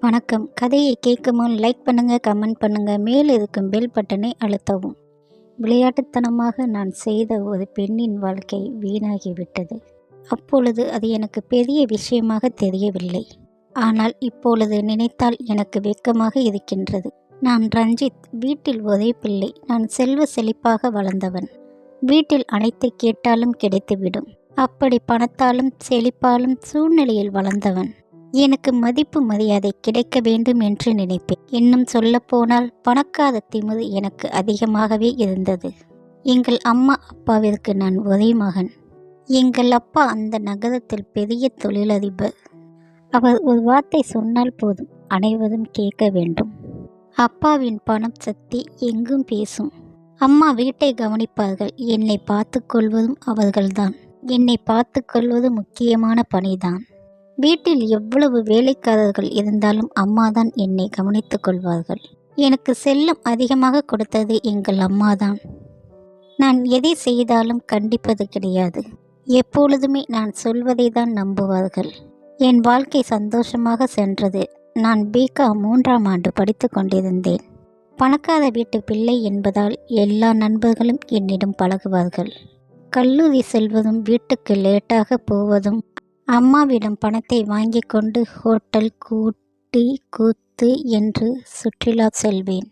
வணக்கம். கதையை கேட்கும் முன் லைக் பண்ணுங்க கமெண்ட் பண்ணுங்க. மேல் இருக்கும் பெல் பட்டனை அழுத்தவும். விளையாட்டுத்தனமாக நான் செய்த ஒரு பெண்ணின் வாழ்க்கை வீணாகிவிட்டது. அப்பொழுது அது எனக்கு பெரிய விஷயமாக தெரியவில்லை. ஆனால் இப்பொழுது நினைத்தால் எனக்கு வெட்கமாக இருக்கின்றது. நான் ரஞ்சித் வீட்டில் ஒரே பிள்ளை. நான் செல்வ செழிப்பாக வளர்ந்தவன். வீட்டில் அனைத்து கேட்டாலும் கிடைத்துவிடும். அப்படி பணத்தாலும் செழிப்பாலும் சூழ்நிலையில் வளர்ந்தவன். எனக்கு மதிப்பு மரியாதை கிடைக்க வேண்டும் என்று நினைப்பேன். இன்னும் சொல்லப்போனால் பணக்கார திமிரு எனக்கு அதிகமாகவே இருந்தது. எங்கள் அம்மா அப்பாவிற்கு நான் ஒரே மகன். எங்கள் அப்பா அந்த நகரத்தில் பெரிய தொழிலதிபர். அவர் ஒரு வார்த்தை சொன்னால் போதும் அனைவரும் கேட்க வேண்டும். அப்பாவின் பணம் சக்தி எங்கும் பேசும். அம்மா வீட்டை கவனிப்பார்கள் என்னை பார்த்து கொள்வதும் அவர்கள்தான். என்னை பார்த்து கொள்வது முக்கியமான பணிதான். வீட்டில் எவ்வளவு வேலைக்காரர்கள் இருந்தாலும் அம்மாதான் என்னை கவனித்துக் கொள்வார்கள். எனக்கு செல்லம் அதிகமாக கொடுத்தது எங்கள் அம்மாதான். நான் எதை செய்தாலும் கண்டிப்பது கிடையாது. எப்பொழுதுமே நான் சொல்வதை தான் நம்புவார்கள். என் வாழ்க்கை சந்தோஷமாக சென்றது. நான் பிகா மூன்றாம் ஆண்டு படித்து கொண்டிருந்தேன். பணக்கார வீட்டு பிள்ளை என்பதால் எல்லா நண்பர்களும் என்னிடம் பழகுவார்கள். கல்லூரி செல்வதும் வீட்டுக்கு லேட்டாக போவதும் அம்மாவிடம் பணத்தை வாங்கி கொண்டு ஹோட்டல் கூட்டி கூத்து என்று சுற்றுலா செல்வேன்.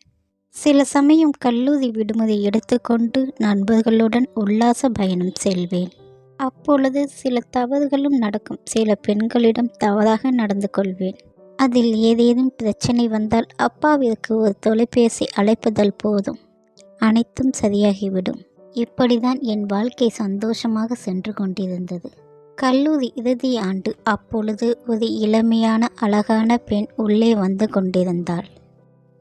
சில சமயம் கல்லூரி விடுமுறை எடுத்துக்கொண்டு நண்பர்களுடன் உல்லாச பயணம் செல்வேன். அப்பொழுது சில தவறுகளும் நடக்கும். சில பெண்களிடம் தவறாக நடந்து கொள்வேன். அதில் ஏதேனும் பிரச்சனை வந்தால் அப்பாவிற்கு ஒரு தொலைபேசி அழைப்புதல் போதும். அனைத்தும் சரியாகிவிடும். இப்படிதான் என் வாழ்க்கை சந்தோஷமாக சென்று கொண்டிருந்தது. கல்லூரி இறுதி ஆண்டு அப்பொழுது ஒரு இளமையான அழகான பெண் உள்ளே வந்து கொண்டிருந்தாள்.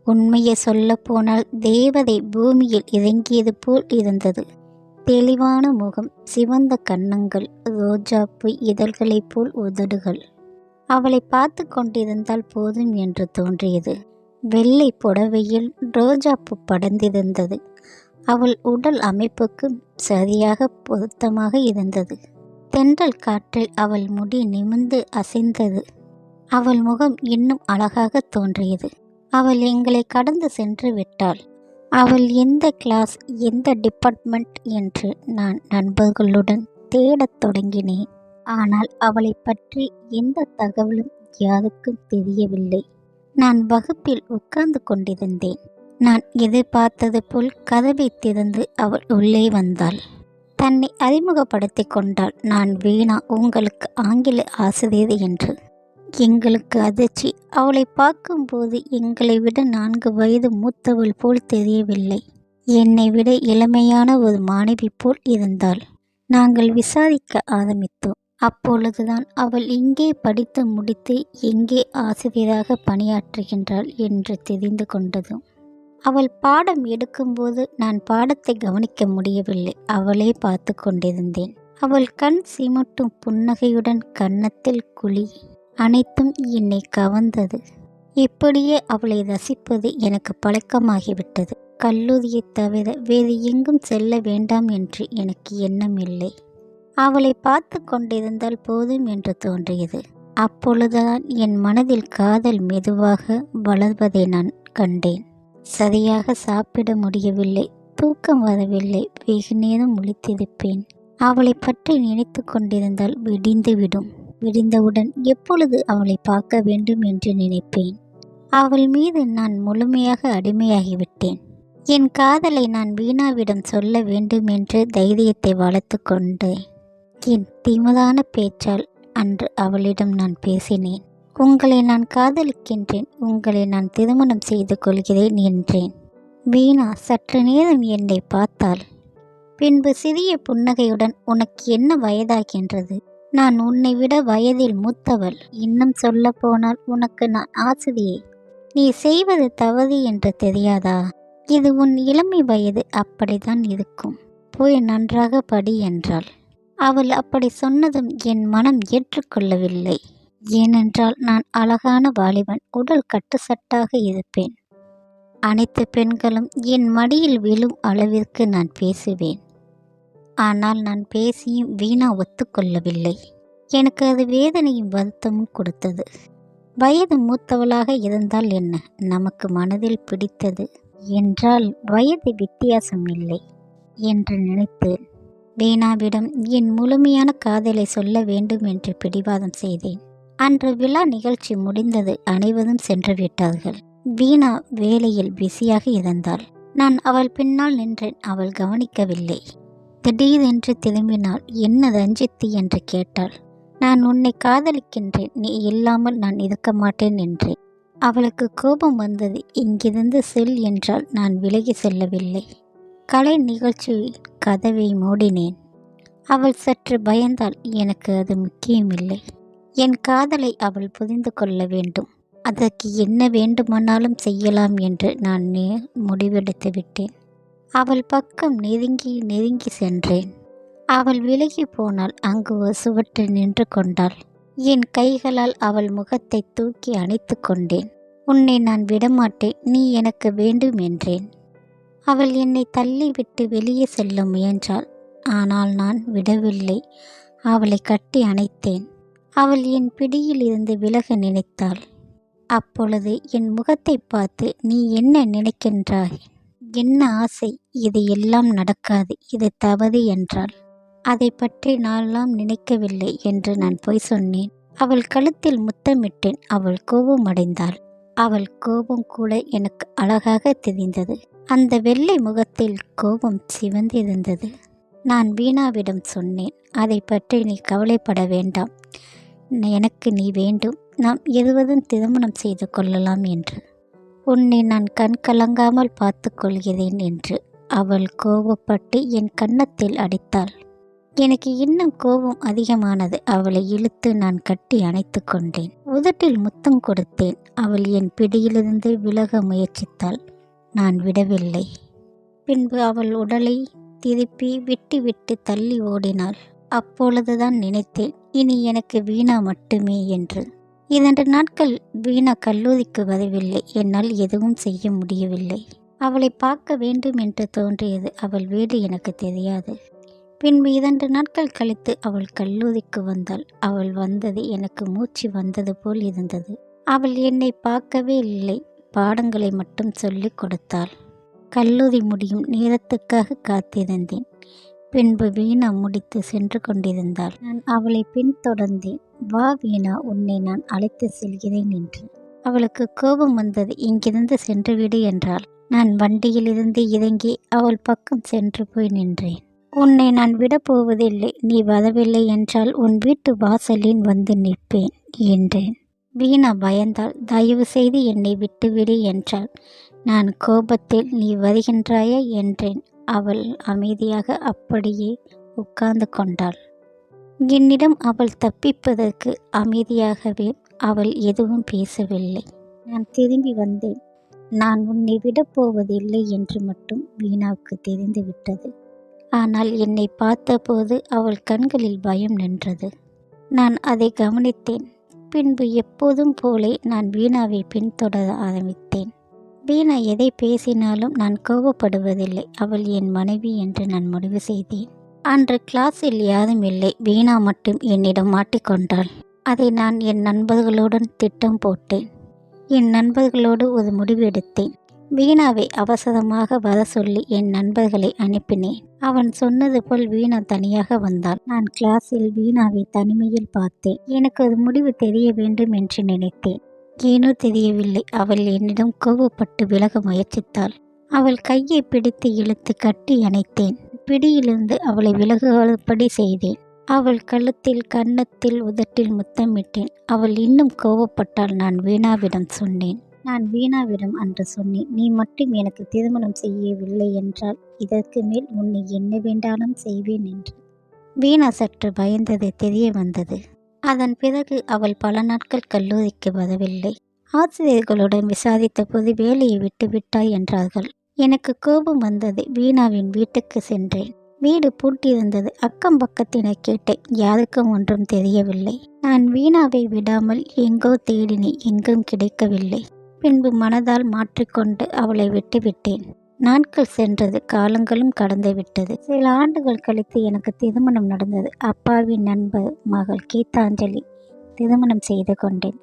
உண்மையை சொல்லப்போனால் தேவதை பூமியில் இறங்கியது போல் இருந்தது. தெளிவான முகம் சிவந்த கன்னங்கள் ரோஜாப்பு இதழ்களைப் போல் உதடுகள். அவளை பார்த்து கொண்டிருந்தால் போதும் என்று தோன்றியது. வெள்ளை புடவையில் ரோஜாப்பு படர்ந்திருந்தது. அவள் உடல் அமைப்புக்கு சரியாக பொருத்தமாக இருந்தது. தென்றல் காற்றில் அவள் முடி நிமிர்ந்து அசைந்தது. அவள் முகம் இன்னும் அழகாக தோன்றியது. அவள் எங்களை கடந்து சென்று விட்டாள். அவள் எந்த கிளாஸ் எந்த டிபார்ட்மெண்ட் என்று நான் நண்பர்களுடன் தேடத் தொடங்கினேன். ஆனால் அவளை பற்றி எந்த தகவலும் யாருக்கும் தெரியவில்லை. நான் வகுப்பில் உட்கார்ந்து கொண்டிருந்தேன். நான் எதிர்பார்த்தது போல் கதவை திறந்து அவள் உள்ளே வந்தாள். தன்னை அறிமுகப்படுத்தி கொண்டாள். நான் வீணா உங்களுக்கு ஆங்கில ஆசிரியர் என்று. எங்களுக்கு அதிர்ச்சி. அவளை பார்க்கும்போது எங்களை விட நான்கு வயது மூத்தவள் போல் தெரியவில்லை. என்னை விட இளமையான ஒரு மாணவி போல் இருந்தாள். நாங்கள் விசாரிக்க ஆரம்பித்தோம். அப்பொழுதுதான் அவள் இங்கே படித்து முடித்து எங்கே ஆசிரியராக பணியாற்றுகின்றாள் என்று தெரிந்து கொண்டதும் அவள் பாடம் எடுக்கும்போது நான் பாடத்தை கவனிக்க முடியவில்லை. அவளே பார்த்து கொண்டிருந்தேன். அவள் கண் சிமட்டும் புன்னகையுடன் கன்னத்தில் குழி. அனைத்தும் என்னை கவர்ந்தது. இப்படியே அவளை ரசிப்பது எனக்கு பழக்கமாகிவிட்டது. கல்லூரியை தவிர வேறு எங்கும் செல்ல வேண்டாம் என்று எனக்கு எண்ணம் இல்லை. அவளை பார்த்து கொண்டிருந்தால் போதும் என்று தோன்றியது. அப்பொழுதுதான் என் மனதில் காதல் மெதுவாக வளர்வதை நான் கண்டேன். சரியாக சாப்பிட முடியவில்லை. தூக்கம் வரவில்லை. வெகு நேரம் முழித்திருப்பேன். அவளை பற்றி நினைத்து கொண்டிருந்தால் விடிந்துவிடும். விடிந்தவுடன் எப்பொழுது அவளை பார்க்க வேண்டும் என்று நினைப்பேன். அவள் மீது நான் முழுமையாக அடிமையாகிவிட்டேன். என் காதலை நான் வீணாவிடம் சொல்ல வேண்டும் என்று தைரியத்தை வளர்த்து கொண்டேன். என் திமுதான பேச்சால் அன்று அவளிடம் நான் பேசினேன். உங்களை நான் காதலிக்கின்றேன் உங்களை நான் திருமணம் செய்து கொள்கிறேன் என்றேன். வீணா சற்று நேரம் என்னை பார்த்தாள். பின்பு சிறிய புன்னகையுடன் உனக்கு என்ன வயதாகின்றது? நான் உன்னை விட வயதில் மூத்தவள். இன்னும் சொல்ல போனால் உனக்கு நான் ஆசிரியை. நீ செய்வது தவறு என்று தெரியாதா? இது உன் இளமை வயது அப்படித்தான் இருக்கும். போய் நன்றாக படி என்றாள். அவள் அப்படி சொன்னதும் என் மனம் ஏற்றுக்கொள்ளவில்லை. ஏனென்றால் நான் அழகான வாலிபன் உடல் கட்டுசட்டாக இருப்பேன். அனைத்து பெண்களும் என் மடியில் விழும் அளவிற்கு நான் பேசுவேன். ஆனால் நான் பேசியும் வீணா ஒத்துக்கொள்ளவில்லை. எனக்கு அது வேதனையும் வருத்தமும் கொடுத்தது. வயது மூத்தவளாக இருந்தால் என்ன? நமக்கு மனதில் பிடித்தது என்றால் வயது வித்தியாசம் இல்லை என்று நினைத்தேன். வீணாவிடம் என் முழுமையான காதலை சொல்ல வேண்டும் என்று பிடிவாதம் செய்தேன். அன்று விழா நிகழ்ச்சி முடிந்தது அனைவரும் சென்று விட்டார்கள். வீணா வேலையில் பிஸியாக இருந்தாள். நான் அவள் பின்னால் நின்றேன் அவள் கவனிக்கவில்லை. திடீரென்று திரும்பினாள் என்ன ரஞ்சித்து என்று கேட்டாள். நான் உன்னை காதலிக்கின்றேன் நீ இல்லாமல் நான் இருக்க மாட்டேன் என்றேன். அவளுக்கு கோபம் வந்தது இங்கிருந்து செல் என்றால் நான் விலகி செல்லவில்லை. கலை நிகழ்ச்சியில் கதவை மூடினேன். அவள் சற்று பயந்தால் எனக்கு அது முக்கியமில்லை. என் காதலை அவள் புரிந்து கொள்ள வேண்டும். அதற்கு என்ன வேண்டுமானாலும் செய்யலாம் என்று நான் நே- முடிவெடுத்து விட்டேன். அவள் பக்கம் நெருங்கி நெருங்கி சென்றேன். அவள் விலகி போனால் அங்கு ஒரு சுவற்றில் நின்று கொண்டாள். என் கைகளால் அவள் முகத்தை தூக்கி அணைத்து கொண்டேன். உன்னை நான் விடமாட்டேன் நீ எனக்கு வேண்டும் என்றேன். அவள் என்னை தள்ளிவிட்டு வெளியே செல்ல முயன்றாள். ஆனால் நான் விடவில்லை. அவளை கட்டி அணைத்தேன். அவள் என் பிடியில் இருந்து விலக நினைத்தாள். அப்பொழுது என் முகத்தை பார்த்து நீ என்ன நினைக்கின்றாய்? என்ன ஆசை? இது எல்லாம் நடக்காது. இது தவறு என்றாள். அதை பற்றி நான்லாம் நினைக்கவில்லை என்று நான் பொய் சொன்னேன். அவள் கழுத்தில் முத்தமிட்டேன். அவள் கோபம் அடைந்தாள். அவள் கோபம் கூட எனக்கு அழகாக தெரிந்தது. அந்த வெள்ளை முகத்தில் கோபம் சிவந்திருந்தது. நான் வீணாவிடம் சொன்னேன். அதை பற்றி நீ கவலைப்பட வேண்டாம். எனக்கு நீ வேண்டும். நாம் இருவரும் திருமணம் செய்து கொள்ளலாம் என்று. உன்னை நான் கண் கலங்காமல் பார்த்து கொள்கிறேன் என்று அவள் கோபப்பட்டு என் கன்னத்தில் அடித்தாள். எனக்கு இன்னும் கோபம் அதிகமானது. அவளை இழுத்து நான் கட்டி அணைத்து கொண்டேன். உதட்டில் முத்தம் கொடுத்தேன். அவள் என் பிடியிலிருந்து விலக முயற்சித்தாள். நான் விடவில்லை. பின்பு அவள் உடலை திருப்பி விட்டு விட்டு தள்ளி ஓடினாள். அப்பொழுதுதான் நினைத்தேன் இனி எனக்கு வீணா மட்டுமே என்று. இரண்டு நாட்கள் வீணா கல்லூரிக்கு வரவில்லை. என்னால் எதுவும் செய்ய முடியவில்லை. அவளை பார்க்க வேண்டும் என்று தோன்றியது. அவள் வீடு எனக்கு தெரியாது. பின்பு இரண்டு நாட்கள் கழித்து அவள் கல்லூரிக்கு வந்தாள். அவள் வந்தது எனக்கு மூச்சு வந்தது போல் இருந்தது. அவள் என்னை பார்க்கவே இல்லை. பாடங்களை மட்டும் சொல்லிக் கொடுத்தாள். கல்லூரி முடியும் நேரத்துக்காக காத்திருந்தேன். பின்பு வீணா முடித்து சென்று கொண்டிருந்தாள். நான் அவளை பின்தொடர்ந்தேன். வா வீணா உன்னை நான் அழைத்து செல்கிறேன் என்று. அவளுக்கு கோபம் வந்தது. இங்கிருந்து சென்றுவிடு என்றாள். நான் வண்டியிலிருந்து இறங்கி அவள் பக்கம் சென்று போய் நின்றேன். உன்னை நான் விடப் போவதில்லை. நீ வரவில்லை என்றால் உன் வீட்டு வாசலில் வந்து நிற்பேன் என்றேன். வீணா பயந்தால் தயவு செய்து என்னை விட்டுவிடு என்றாள். நான் கோபத்தில் நீ வருகின்றாயா என்றேன். அவள் அமைதியாக அப்படியே உட்கார்ந்து கொண்டாள். என்னிடம் அவள் தப்பிப்பதற்கு அமைதியாகவே அவள் எதுவும் பேசவில்லை. நான் திரும்பி வந்தேன். நான் உன்னை விடப் போவதில்லை என்று மட்டும் வீணாவுக்கு தெரிந்துவிட்டது ஆனால் என்னை பார்த்தபோது அவள் கண்களில் பயம் நின்றது. நான் அதை கவனித்தேன். பின்பு எப்போதும் போலே நான் வீணாவை பின்தொடர ஆரம்பித்தேன். வீணா எதை பேசினாலும் நான் கோபப்படுவதில்லை அவள் என் மனைவி என்று நான் முடிவு செய்தேன். அன்று கிளாஸில் யாரும் இல்லை. வீணா மட்டும் என்னிடம் மாட்டிக்கொண்டாள் அதை நான் என் நண்பர்களுடன் திட்டம் போட்டேன். என் நண்பர்களோடு ஒரு முடிவு எடுத்தேன். வீணாவை அவசரமாக வர சொல்லி என் நண்பர்களை அனுப்பினேன். அவன் சொன்னது போல் வீணா தனியாக வந்தாள். நான் கிளாஸில் வீணாவை தனிமையில் பார்த்தேன். எனக்கு ஒரு முடிவு தெரிய வேண்டும் என்று நினைத்தேன். ஏனோ தெரியவில்லை. அவள் என்னிடம் கோபப்பட்டு விலக முயற்சித்தாள். அவள் கையை பிடித்து இழுத்து கட்டி அணைத்தேன். பிடியிலிருந்து அவளை விலகுபடி செய்தேன். அவள் கழுத்தில் கன்னத்தில் உதட்டில் முத்தமிட்டேன். அவள் இன்னும் கோபப்பட்டால் நான் வீணாவிடம் சொன்னேன். நான் வீணாவிடம் அன்று சொன்னேன். நீ மட்டும் எனக்கு திருமணம் செய்யவில்லை என்றால் இதற்கு மேல் உன்னை என்ன வேண்டாலும் செய்வேன் என்று. வீணா சற்று பயந்தது தெரிய வந்தது. அதன் பிறகு அவள் பல நாட்கள் கல்லூரிக்கு வரவில்லை. ஆசிரியர்களுடன் விசாரித்த போது வேலையை விட்டு விட்டாய் என்றார்கள். எனக்கு கோபம் வந்தது. வீணாவின் வீட்டுக்கு சென்றேன். வீடு பூட்டியிருந்தது. அக்கம் பக்கத்தினர் கேட்டேன். யாருக்கும் ஒன்றும் தெரியவில்லை. நான் வீணாவை விடாமல் எங்கோ தேடினேன். எங்கும் கிடைக்கவில்லை. பின்பு மனதால் மாற்றிக்கொண்டு அவளை விட்டுவிட்டேன் நாட்கள் சென்றது காலங்களும் கடந்து விட்டது. சில ஆண்டுகள் கழித்து எனக்கு திருமணம் நடந்தது. அப்பாவின் நண்பர் மகள் கீதாஞ்சலி திருமணம் செய்து கொண்டேன்.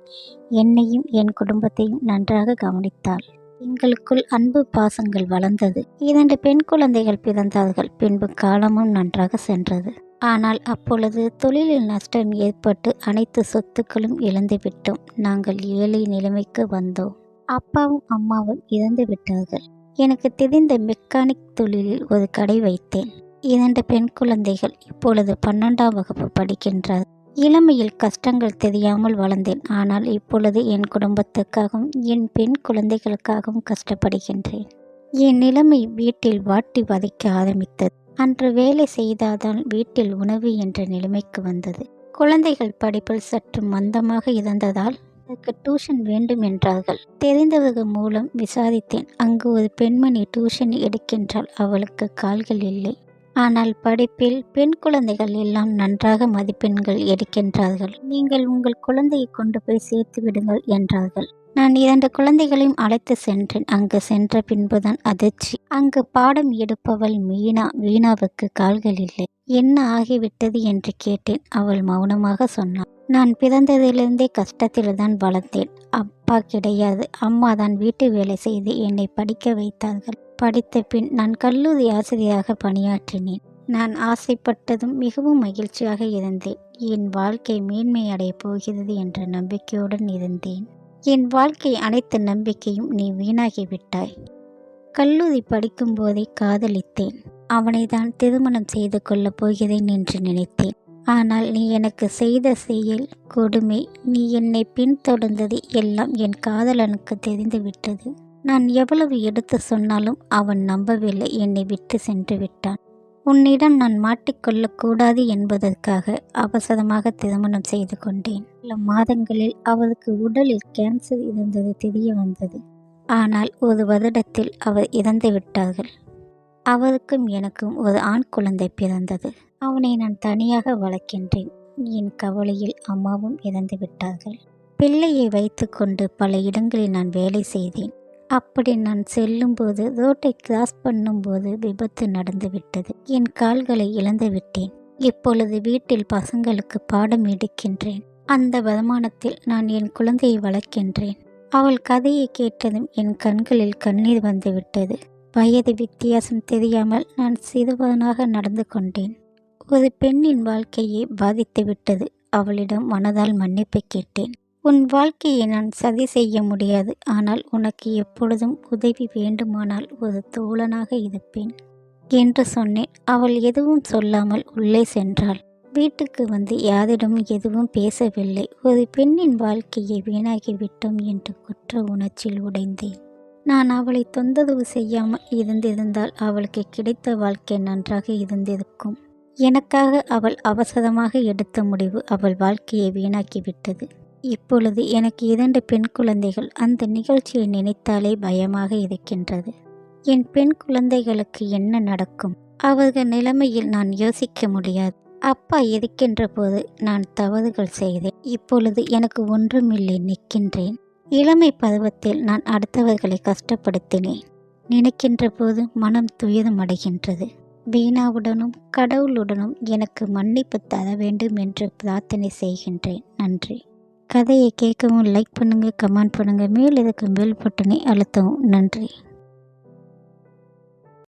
என்னையும் என் குடும்பத்தையும் நன்றாக கவனித்தாள். எங்களுக்குள் அன்பு பாசங்கள் வளர்ந்தது. இரண்டு பெண் குழந்தைகள் பிறந்தார்கள். பின்பு காலமும் நன்றாக சென்றது. ஆனால் அப்பொழுது தொழிலில் நஷ்டம் ஏற்பட்டு அனைத்து சொத்துக்களும் இழந்துவிட்டோம் நாங்கள் ஏழை நிலைமைக்கு வந்தோம். அப்பாவும் அம்மாவும் இறந்து விட்டார்கள். எனக்கு தெரிந்த மெக்கானிக் தொழிலில் ஒரு கடை வைத்தேன். இரண்டு பெண் குழந்தைகள் இப்பொழுது பன்னெண்டாம் வகுப்பு படிக்கின்றார். இளமையில் கஷ்டங்கள் தெரியாமல் வளர்ந்தேன். ஆனால் இப்பொழுது என் குடும்பத்துக்காகவும் என் பெண் குழந்தைகளுக்காகவும் கஷ்டப்படுகின்றேன். என் நிலைமை வீட்டில் வாட்டி வதைக்க ஆரம்பித்தது. அன்று வேலை செய்தாதான் வீட்டில் உணவு என்ற நிலைமைக்கு வந்தது. குழந்தைகள் படிப்பில் சற்று மந்தமாக இருந்ததால் எனக்கு டியூஷன் வேண்டும் என்றார்கள். தெரிந்தவர்கள் மூலம் விசாரித்தேன். அங்கு ஒரு பெண்மணி டியூஷன் எடுக்கின்றால் அவளுக்கு கால்கள் இல்லை. ஆனால் படிப்பில் பெண் குழந்தைகள் எல்லாம் நன்றாக மதிப்பெண்கள் எடுக்கின்றார்கள். நீங்கள் உங்கள் குழந்தையை கொண்டு போய் சேர்த்து விடுங்கள் என்றார்கள். நான் இரண்டு குழந்தைகளையும் அழைத்து சென்றேன். அங்கு சென்ற பின்புதான் அதிர்ச்சி. அங்கு பாடம் எடுப்பவள் மீனா. வீணாவுக்கு கால்கள் இல்லை. என்ன ஆகிவிட்டது என்று கேட்டேன். அவள் மௌனமாக சொன்னாள். நான் பிறந்ததிலிருந்தே கஷ்டத்தில் தான் வளர்ந்தேன். அப்பா கிடையாது. அம்மா தான் வீட்டு வேலை செய்து என்னை படிக்க வைத்தார்கள். படித்த பின் நான் கல்லூரி ஆசிரியராக பணியாற்றினேன். நான் ஆசைப்பட்டதும் மிகவும் மகிழ்ச்சியாக இருந்தேன். என் வாழ்க்கை மேன்மை அடையப் போகிறது என்ற நம்பிக்கையுடன் இருந்தேன். என் வாழ்க்கை அனைத்து நம்பிக்கையும் நீ வீணாகிவிட்டாய் கல்லூரி படிக்கும்போதே காதலித்தேன். அவனை தான் திருமணம் செய்து கொள்ளப் போகிறேன் என்று நினைத்தேன். ஆனால் நீ எனக்கு செய்த செயல் கொடுமை. நீ என்னை பின்தொடர்ந்தது எல்லாம் என் காதலனுக்கு தெரிந்துவிட்டது நான் எவ்வளவு எடுத்து சொன்னாலும் அவன் நம்பவில்லை. என்னை விட்டு சென்று விட்டான். உன்னிடம் நான் மாட்டிக்கொள்ளக்கூடாது என்பதற்காக அவசரமாக திருமணம் செய்து கொண்டேன். சில மாதங்களில் அவளுக்கு உடலில் கேன்சர் இருந்தது தெரிய வந்தது. ஆனால் ஒரு வருடத்தில் அவர் இறந்து விட்டார்கள். அவருக்கும் எனக்கும் ஒரு ஆண் குழந்தை பிறந்தது. அவனை நான் தனியாக வளர்க்கின்றேன். என் கவலையில் அம்மாவும் இறந்து விட்டார்கள். பிள்ளையை வைத்துக்கொண்டு பல இடங்களில் நான் வேலை செய்தேன். அப்படி நான் செல்லும்போது ரோட்டை கிராஸ் பண்ணும்போது விபத்து நடந்துவிட்டது என் கால்களை இழந்து விட்டேன். இப்பொழுது வீட்டில் பசங்களுக்கு பாடம் எடுக்கின்றேன். அந்த வருமானத்தில் நான் என் குழந்தையை வளர்க்கின்றேன். அவள் கதையை கேட்டதும் என் கண்களில் கண்ணீர் வந்துவிட்டது வயது வித்தியாசம் தெரியாமல் நான் சிறுவனாக நடந்து கொண்டேன். ஒரு பெண்ணின் வாழ்க்கையை பாதித்துவிட்டது அவளிடம் மனதால் மன்னிப்பு கேட்டேன். உன் வாழ்க்கையை நான் சதி செய்ய முடியாது ஆனால் உனக்கு எப்பொழுதும் உதவி வேண்டுமானால் ஒரு தோழனாக இருப்பேன் என்று சொன்னேன். அவள் எதுவும் சொல்லாமல் உள்ளே சென்றாள். வீட்டுக்கு வந்து யாரிடம் எதுவும் பேசவில்லை. ஒரு பெண்ணின் வாழ்க்கையை வீணாகிவிட்டோம் என்று குற்ற உணர்ச்சியில் உடைந்தேன். நான் அவளை தொந்தரவு செய்யாமல் இருந்திருந்தால் அவளுக்கு கிடைத்த வாழ்க்கை நன்றாக இருந்திருக்கும். எனக்காக அவள் அவசரமாக எடுத்த முடிவு அவள் வாழ்க்கையை வீணாக்கிவிட்டது. இப்பொழுது எனக்கு இரண்டு பெண் குழந்தைகள் அந்த நிகழ்ச்சியை நினைத்தாலே பயமாக இருக்கின்றது. என் பெண் குழந்தைகளுக்கு என்ன நடக்கும்? அவர்கள் நிலைமையில் நான் யோசிக்க முடியாது. அப்பா இருக்கின்ற போது நான் தவறுகள் செய்தேன். இப்பொழுது எனக்கு ஒன்றுமில்லை நிற்கின்றேன். இளமை பருவத்தில் நான் அடுத்தவர்களை கஷ்டப்படுத்தினேன். நினைக்கின்ற போது மனம் துயரம் அடைகின்றது. வீணாவுடனும் கடவுளுடனும் எனக்கு மன்னிப்பு தர வேண்டும் என்று பிரார்த்தனை செய்கின்றேன். நன்றி. கதையை கேட்கவும் லைக் பண்ணுங்கள் கமெண்ட் பண்ணுங்கள் மேல் இருக்கும் பெல் பட்டனை அழுத்தவும். நன்றி.